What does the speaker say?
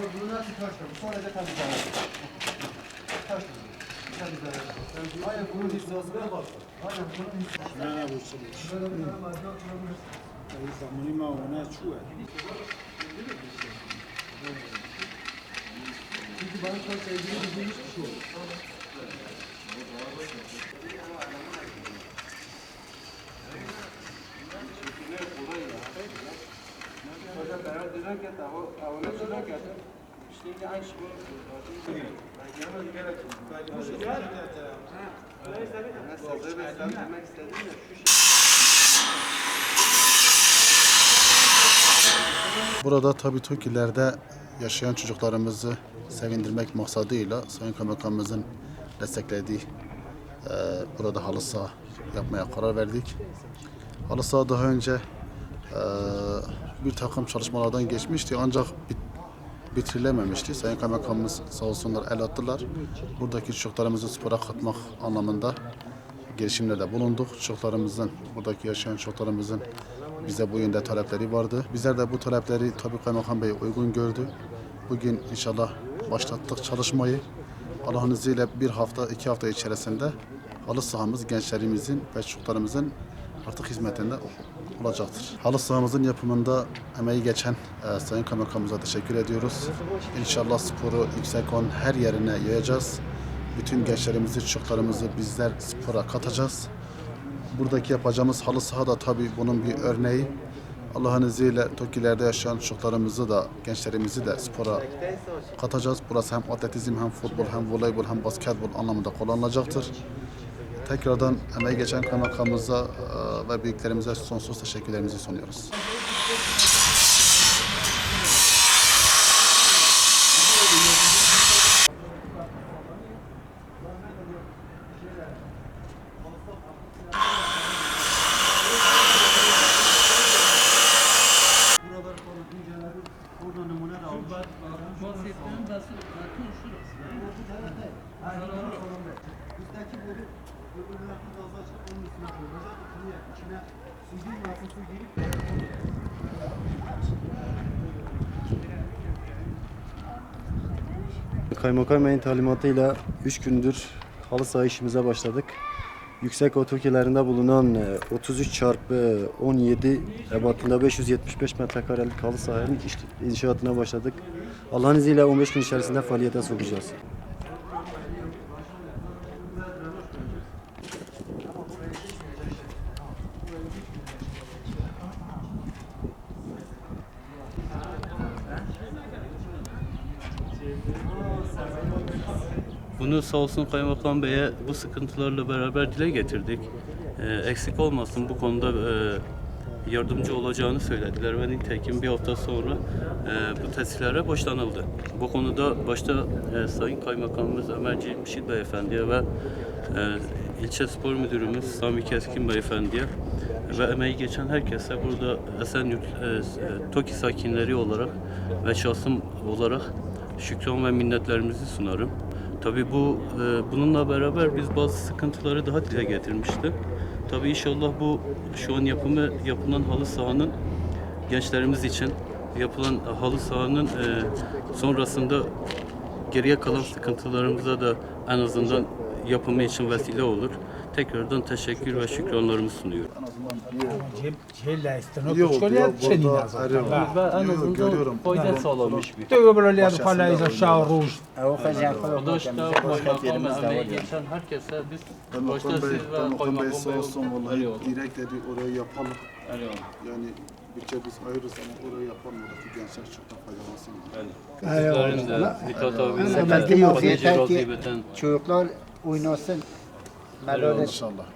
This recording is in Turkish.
olduğuna taşlarım. Sonra da temizlenir. Taşlarım. Temizlenir. Hayır bunun hizasına bak. Hayır bunun hizasına. Ne ne bulsun? Hayır zamanı ma ona çuğ. Çünkü bana çok sevdiğim bir şey. Burada tabii TOKİ'lerde yaşayan çocuklarımızı sevindirmek maksadıyla Sayın Kaymakamımızın desteklediği eee, burada halı saha yapmaya karar verdik. Halı saha daha önce eee, bir takım çalışmalardan geçmişti ancak bit- bitirilememişti. Sayın Kaymakamımız sağ olsunlar el attılar. Buradaki çocuklarımızı spora katmak anlamında girişimlerde bulunduk. Çocuklarımızın, buradaki yaşayan çocuklarımızın bize bu yönde talepleri vardı. Bizler de bu talepleri tabii Kaymakam Bey uygun gördü. Bugün inşallah başlattık çalışmayı. Allah'ın izniyle bir hafta, iki hafta içerisinde halı sahamız gençlerimizin ve çocuklarımızın artık hizmetinde olacaktır. Halı sahamızın yapımında emeği geçen e, Sayın Kaymakamımıza teşekkür ediyoruz. İnşallah sporu yüksek on her yerine yayacağız. Bütün gençlerimizi, çocuklarımızı bizler spora katacağız. Buradaki yapacağımız halı saha da tabii bunun bir örneği. Allah'ın izniyle TOKİ'lerde yaşayan çocuklarımızı da, gençlerimizi de spora katacağız. Burası hem atletizm, hem futbol, hem voleybol, hem basketbol anlamında kullanılacaktır. Tekrardan emeği geçen kaymakamımıza e, ve büyüklerimize sonsuz teşekkürlerimizi sunuyoruz. Kaymakam Bey'in talimatıyla 3 gündür halı saha işimize başladık. Yüksek otokilerinde bulunan e, 33 çarpı 17 ebatında 575 metrekarelik halı sahanın inşaatına başladık. Allah'ın izniyle 15 gün içerisinde faaliyete sokacağız. Bunu sağ olsun Kaymakam Bey'e bu sıkıntılarla beraber dile getirdik. Ee, eksik olmasın bu konuda e, yardımcı olacağını söylediler ve nitekim bir hafta sonra e, bu tesislere başlanıldı. Bu konuda başta e, Sayın Kaymakamımız Ömer Cemşit Beyefendi'ye ve ilçe spor müdürümüz Sami Keskin Beyefendi'ye ve emeği geçen herkese burada Esenyurt e, TOKİ sakinleri olarak ve şahsım olarak şükran ve minnetlerimizi sunarım. Tabii bu e, bununla beraber biz bazı sıkıntıları daha dile getirmiştik. Tabii inşallah bu şu an yapımı yapılan halı sahanın gençlerimiz için yapılan halı sahanın e, sonrasında geriye kalan sıkıntılarımıza da en azından yapımı için vesile olur. Tekrardan teşekkür ve şükranlarımı sunuyorum. Azından görüyorum. fayda sağlamış bir. Tu böyle li falla iza şao rouge. O da işte kaymakam emeği geçen herkese biz başta Kaymakam siz Bey, ve Kaymakam Bey kaymakam sağ olsun vallahi Eyvallah. direkt dedi orayı yapalım. Yani bütçe biz ayırırız ama orayı yapalım oradaki gençler çok da faydalansın. Sizlerin de yok, Hatice yeter ki- Çocuklar oynasın. Melode İnşallah.